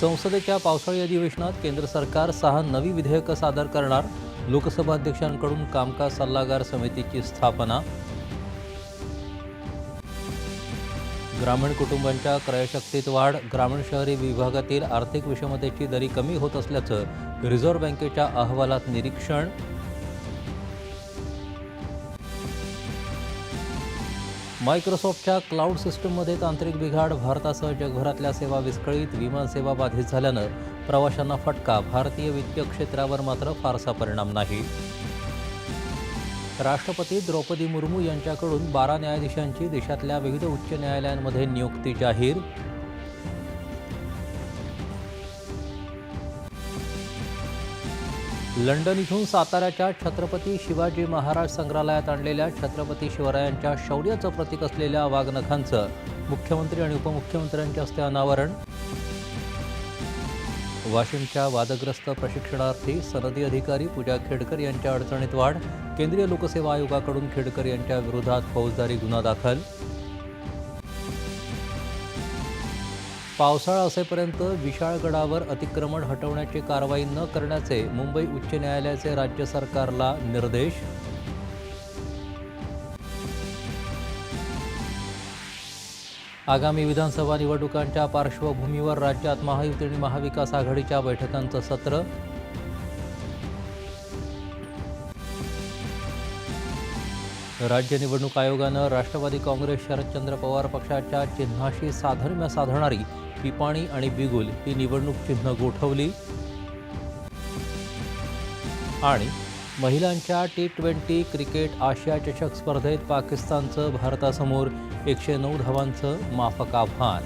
संसदेच्या पावसाळी अधिवेशनात केंद्र सरकार सहा नवी विधेयकं सादर करणार लोकसभा अध्यक्षांकडून कामकाज सल्लागार समितीची स्थापना. ग्रामीण कुटुंबांच्या क्रयशक्तीत वाढ ग्रामीण शहरी विभागातील आर्थिक विषमतेची दरी कमी होत असल्याचं रिझर्व्ह बँकेच्या अहवालात निरीक्षण. मायक्रोसॉफ्टच्या क्लाउड सिस्टममध्ये तांत्रिक बिघाड भारतासह जगभरातल्या सेवा विस्कळीत विमानसेवा बाधित झाल्यानं प्रवाशांना फटका भारतीय वित्तीय क्षेत्रावर मात्र फारसा परिणाम नाही. राष्ट्रपती द्रौपदी मुर्मू यांच्याकडून बारा न्यायाधीशांची देशातल्या विविध उच्च न्यायालयांमध्ये नियुक्ती जाहीर लंडन इथून साताऱ्याच्या छत्रपती शिवाजी महाराज संग्रहालयात आणलेल्या छत्रपती शिवरायांच्या शौर्याचं प्रतीक असलेल्या वाघनखांचं मुख्यमंत्री आणि उपमुख्यमंत्र्यांच्या हस्ते अनावरण. वाशिमच्या वादग्रस्त प्रशिक्षणार्थी सनदी अधिकारी पूजा खेडकर यांच्या अडचणीत वाढ. केंद्रीय लोकसेवा आयोगाकडून खेडकर यांच्या विरोधात फौजदारी गुन्हा दाखल. पावसाळा असेपर्यंत विशाळगडावर अतिक्रमण हटवण्याची कारवाई न करण्याचे मुंबई उच्च न्यायालयाचे राज्य सरकारला निर्देश. आगामी विधानसभा निवडणुकांच्या पार्श्वभूमीवर राज्यात महायुती आणि महाविकास आघाडीच्या बैठकांचं सत्र. राज्य निवडणूक आयोगानं राष्ट्रवादी काँग्रेस शरदचंद्र पवार पक्षाच्या चिन्हाशी साधर्म्य साधणारी पिपाणी आणि बिगुल ही निवडणूक चिन्ह गोठवली. आणि महिलांच्या टी ट्वेंटी क्रिकेट आशिया चषक स्पर्धेत पाकिस्तानचं भारतासमोर एकशे नऊ धावांचं माफक आव्हान.